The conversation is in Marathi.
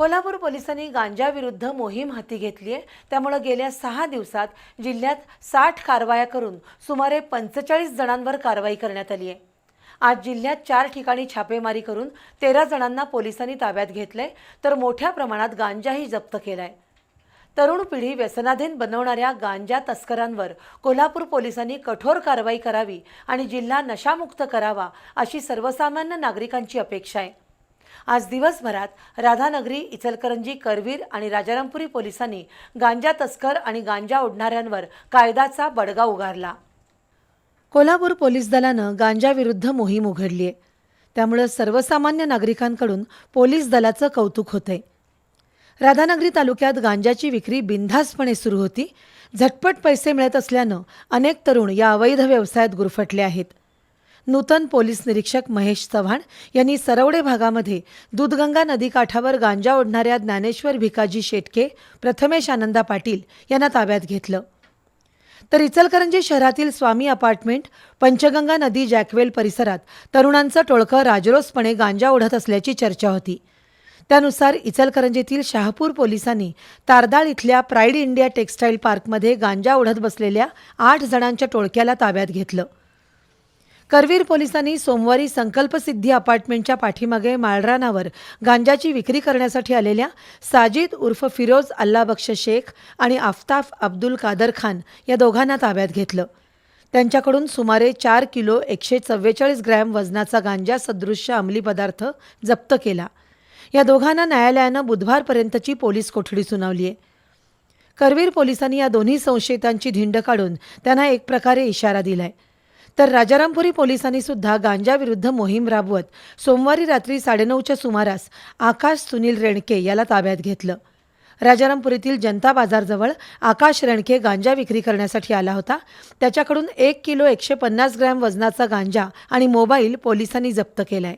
कोल्हापूर पोलिसांनी गांजाविरुद्ध मोहीम हाती घेतली आहे. त्यामुळं गेल्या सहा दिवसात जिल्ह्यात साठ कारवाया करून सुमारे पंचेचाळीस जणांवर कारवाई करण्यात आली आहे. आज जिल्ह्यात चार ठिकाणी छापेमारी करून तेरा जणांना पोलिसांनी ताब्यात घेतलंय. तर मोठ्या प्रमाणात गांजाही जप्त केलाय. तरुण पिढी व्यसनाधीन बनवणाऱ्या गांजा तस्करांवर कोल्हापूर पोलिसांनी कठोर कारवाई करावी आणि जिल्हा नशामुक्त करावा अशी सर्वसामान्य नागरिकांची अपेक्षा आहे. आज दिवसभरात राधानगरी इचलकरंजी करवीर आणि राजारामपुरी पोलिसांनी गांजा तस्कर आणि गांजा ओढणाऱ्यांवर कायद्याचा बडगा उगारला. कोल्हापूर पोलीस दलानं गांजाविरुद्ध मोहीम उघडली आहे. त्यामुळं सर्वसामान्य नागरिकांकडून पोलीस दलाचं कौतुक होतंय. राधानगरी तालुक्यात गांजाची विक्री बिनधास्तपणे सुरू होती. झटपट पैसे मिळत असल्यानं अनेक तरुण या अवैध व्यवसायात गुरफटले आहेत. नूतन पोलीस निरीक्षक महेश चव्हाण यांनी सरवडे भागामध्ये दूधगंगा नदीकाठावर गांजा ओढणाऱ्या ज्ञानेश्वर भिकाजी शेटके प्रथमेश आनंदा पाटील यांना ताब्यात घेतलं. तर इचलकरंजी शहरातील स्वामी अपार्टमेंट पंचगंगा नदी जॅकवेल परिसरात तरुणांचं टोळकं राजरोसपणे गांजा ओढत असल्याची चर्चा होती. त्यानुसार इचलकरंजीतील शहापूर पोलिसांनी तारदाळ इथल्या प्राईड इंडिया टेक्स्टाईल पार्कमध्ये गांजा ओढत बसलेल्या आठ जणांच्या टोळक्याला ताब्यात घेतलं. करवीर पोलिसांनी सोमवारी संकल्पसिद्धी अपार्टमेंटच्या पाठीमागे माळरानावर गांजाची विक्री करण्यासाठी आलेल्या साजिद उर्फ फिरोज अल्लाबक्ष शेख आणि आफताफ अब्दुल कादर खान या दोघांना ताब्यात घेतलं. त्यांच्याकडून सुमारे चार किलो एकशे चव्वेचाळीस ग्रॅम वजनाचा गांजा सदृश्य अंमली पदार्थ जप्त केला. या दोघांना न्यायालयानं बुधवारपर्यंतची पोलीस कोठडी सुनावली आहे. करवीर पोलिसांनी या दोन्ही संशयितांची धिंड काढून त्यांना एक प्रकारे इशारा दिलाय. तर राजारामपुरी पोलिसांनी सुद्धा गांजाविरुद्ध मोहीम राबवत सोमवारी रात्री साडेनऊच्या सुमारास आकाश सुनील रेणके याला ताब्यात घेतलं. राजारामपुरीतील जनता बाजारजवळ आकाश रेणके गांजा विक्री करण्यासाठी आला होता. त्याच्याकडून एक किलो एकशे पन्नास ग्रॅम वजनाचा गांजा आणि मोबाईल पोलिसांनी जप्त केलाय.